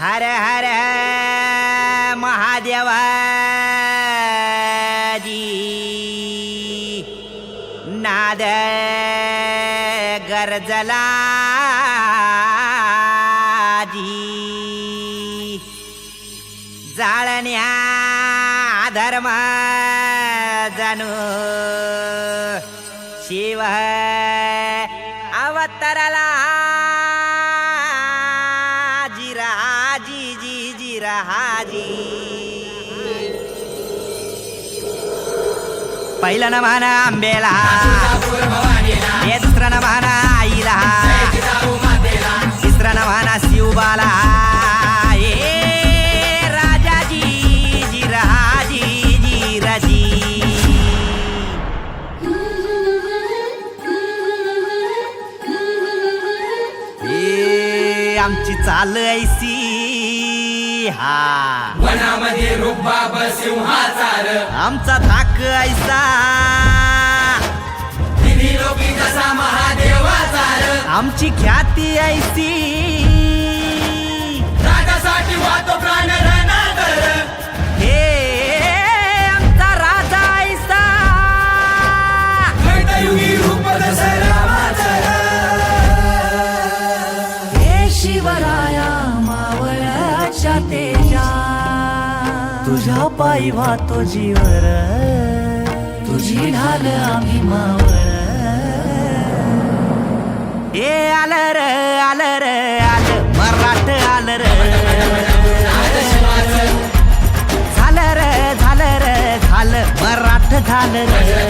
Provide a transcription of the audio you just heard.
हर हर महादेवाजी। नाद गरजला जाळण्या धर्म जाणू शिव अवतरला। जी जिराजी पहिलं न म्हणा आंबेला. हे दुसरं न म्हणा आईला. तिसरं न म्हणा शिवबाला. ए राजाजी जिराजी जिराजी ए आमची चाल ऐसी. हा. वनामध्ये रुबाब सिंहाचार आमचा धाक ऐसा. तिन्ही लोकी जसा महादेवाचार आमची ख्याती ऐसी. राजासाठी वाहतो प्राण रणागर. हे आमचा राजा ऐसा. खैतयुगी रूप दसरामाचार हे शिवराया मावळ्याच्या तेजा तुझ्या पायी वाहतो जीवर. तुझी ढाल आम्ही मावर. हे आलं र आलं र आलं. मराठ आलं र झालं र झालं र. झालं मराठ झालं र.